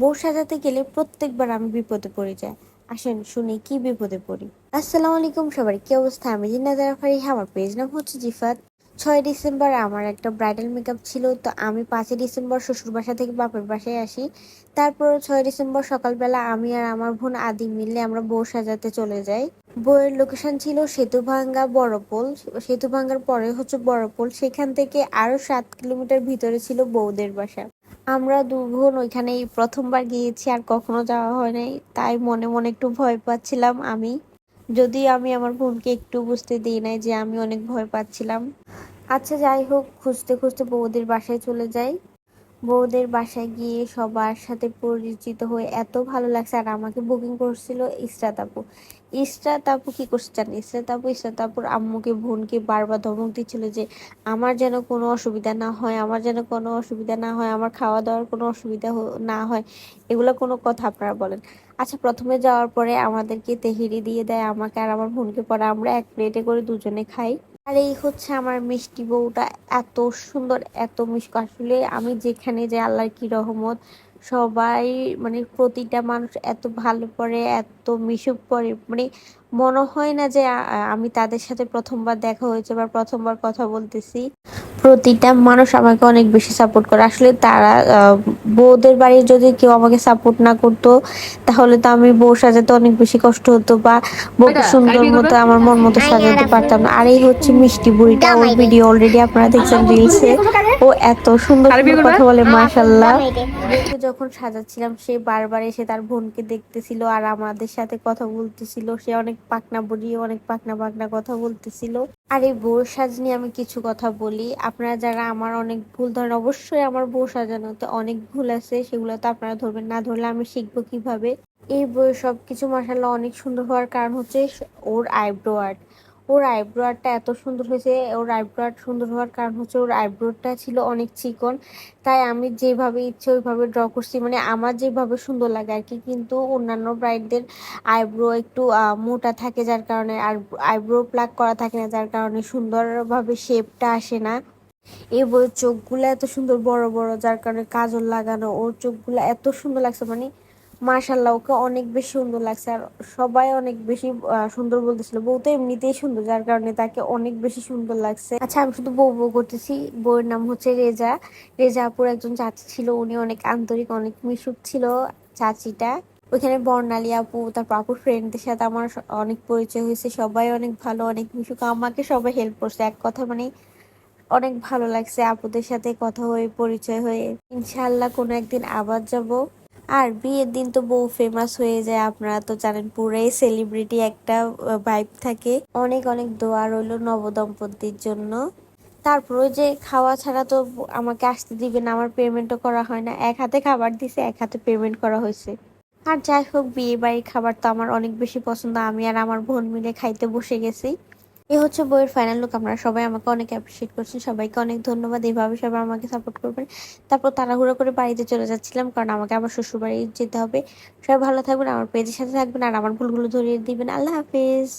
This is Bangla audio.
বউ সাজাতে গেলে প্রত্যেকবার আমি বিপদে পড়ে যাই। আসেন, শুনি কি বিপদে পড়ি? আসসালামু আলাইকুম সবার কি অবস্থা? আমি জিন্নাদার ফারিহা, আমার পেজ নাম হচ্ছে জিফাত। ছয় ডিসেম্বর আমার একটা ব্রাইডাল মেকআপ ছিল, তো আমি পাঁচই ডিসেম্বর শ্বশুর বাসা থেকে বাপের বাসায় আসি। তারপর ছয় ডিসেম্বর সকালবেলা আমি আর আমার বোন আদি মিলে আমরা বউ সাজাতে চলে যাই। বইয়ের লোকেশন ছিল সেতুভাঙ্গা বড়পোল সেতুভাঙ্গার পরে হচ্ছে বড়পোল সেখান থেকে আরও সাত কিলোমিটার ভিতরে ছিল বউদের বাসা। আমরা দু ওইখানে প্রথমবার গিয়েছি আর কখনো যাওয়া হয় নাই। তাই মনে মনে একটু ভয় পাচ্ছিলাম আমি। যদি আমি আমার বোনকে একটু বুঝতে দিই নাই যে আমি অনেক ভয় পাচ্ছিলাম। আচ্ছা যাই হোক, খুঁজতে খুঁজতে বৌদির বাসায় চলে যাই। বৌদের বাসায় গিয়ে সবার সাথে পরিচিত হয়ে এত ভালো লাগছে। আর আমাকে বুকিং করছিল ইসরাত আপু। ইসরাত আপু কি করছে জানি ইসরাত আপু, ইসরাত আপুর আম্মুকে, বোনকে বারবার ধমক দিচ্ছিল যে, আমার যেন কোনো অসুবিধা না হয়, আমার যেন কোনো অসুবিধা না হয়, আমার খাওয়া দাওয়ার কোনো অসুবিধা না হয়। এগুলো কোনো কথা আপনারা বলেন। আচ্ছা প্রথমে যাওয়ার পরে আমাদেরকে তেহেরি দিয়ে দেয় আমাকে আর আমার বোনকে। পরে আমরা এক প্লেটে করে দুজনে খাই। আর এই হচ্ছে আমার মিষ্টি বউটা। এত সুন্দর, এত মিষ্টি। আসলে আমি যেখানে যাই, আল্লাহর কি রহমত, সবাই মানে প্রতিটা মানুষ এত ভালো পড়ে এত মিশুক পড়ে মানে মনে হয় না যে আমি তাদের সাথে প্রথমবার দেখা হয়েছে বা প্রথমবার কথা বলতেছি। প্রতিটা মানুষ আমাকে অনেক বেশি সাপোর্ট করে। আসলে তারা আহ, বউদের বাড়ির যদি কেউ আমাকে সাপোর্ট না করতো তাহলে তো আমি বউ সাজাতে অনেক বেশি কষ্ট হতো বা বউকে সুন্দর মতো আমার মন মতো সাজাতে পারতাম না। আর এই হচ্ছে মিষ্টি বুড়িটা ওর ভিডিও অলরেডি আপনারা দেখছেন রিলসে ও এত সুন্দর সুন্দর কথা বলে মাশাল্লাহ যখন সাজাচ্ছিলাম সে বারবার এসে তার বোনকে দেখতেছিল আর আমাদের সাথে কথা বলতেছিল। সে অনেক পাকনা বুড়ি অনেক পাকনা পাকনা কথা বলতেছিল। আর এই বউ সাজ নিয়ে আমি কিছু কথা বলি। আপনারা যারা আমার অনেক ভুল ধরেন, অবশ্যই আমার বউ সাজানোতে অনেক ভুল আছে, সেগুলো তো আপনারা ধরবেন। না ধরলে আমি শিখব কীভাবে? এই বইয়ের সব কিছু মাসাল্লাহ অনেক সুন্দর হওয়ার কারণ হচ্ছে ওর আইব্রো আর্ট। ওর আইব্রো আর্টটা এত সুন্দর হয়েছে, ওর আইব্রো আর্ট সুন্দর হওয়ার কারণ হচ্ছে ওর আইব্রোটা ছিল অনেক চিকন, তাই আমি যেভাবে ইচ্ছে ওইভাবে ড্র করছি মানে আমার যেভাবে সুন্দর লাগে আর কি, কিন্তু অন্যান্য ব্রাইডদের আইব্রো একটু মোটা থাকে যার কারণে আর আইব্রো প্লাক করা থাকে না, যার কারণে সুন্দরভাবে শেপটা আসে না। এই বইয়ের চোখগুলো এত সুন্দর বড় বড়, যার কারণে কাজল লাগানো, ওর চোখগুলো এত সুন্দর লাগছে মানে মাশাল্লাহ ওকে অনেক বেশি সুন্দর লাগছে। আর সবাই অনেক বেশি সুন্দর বলতেছিল। বউ তো এমনিতেই সুন্দর, যার কারণে তাকে অনেক বেশি সুন্দর লাগছে। আচ্ছা আমি শুধু বউ বউ করতেছি। বউয়ের নাম হচ্ছে রেজা। রেজা আপুর একজন চাচি ছিল, উনি অনেক আন্তরিক, অনেক মিশুক ছিল চাচিটা। ওইখানে বর্ণালী আপু, তারপর আপুর ফ্রেন্ডদের সাথে আমার অনেক পরিচয় হয়েছে। সবাই অনেক ভালো, অনেক মিশুক। আমাকে সবাই হেল্প করছে। এক কথা মানে অনেক ভালো লাগছে আপুদের সাথে কথা হয়ে, পরিচয় হয়ে। ইনশাল্লাহ কোনো একদিন আবার যাব। আর বিয়ের দিন তো বউ ফেমাস হয়ে যায়, আপনারা তো জানেন পুরাই সেলিব্রিটি একটা ভাইব থাকে। অনেক অনেক দোয়া রইল নবদম্পতির জন্য। তারপর ওই যে খাওয়া ছাড়া তো আমাকে আসতে দিবে না, আমার পেমেন্টও করা হয় না। এক হাতে খাবার দিছে, এক হাতে পেমেন্ট করা হয়েছে। আর যাই হোক বিয়ে বাড়ির খাবার তো আমার অনেক বেশি পছন্দ। আমি আর আমার বোন মিলে খাইতে বসে গেছি। এ হচ্ছে বইয়ের ফাইনাল লুক আপনারা সবাই আমাকে অনেক অ্যাপ্রিসিয়েট করছেন। সবাইকে অনেক ধন্যবাদ। এইভাবে সবাই আমাকে সাপোর্ট করবেন। তারপর তাড়াহুড়ো করে বাড়িতে চলে যাচ্ছিলাম, কারণ আমাকে আবার শ্বশুর বাড়ি যেতে হবে। সবাই ভালো থাকবেন, আমার পেজের সাথে থাকবেন, আর আমার ভুলগুলো ধরিয়ে দিবেন। আল্লাহ হাফেজ।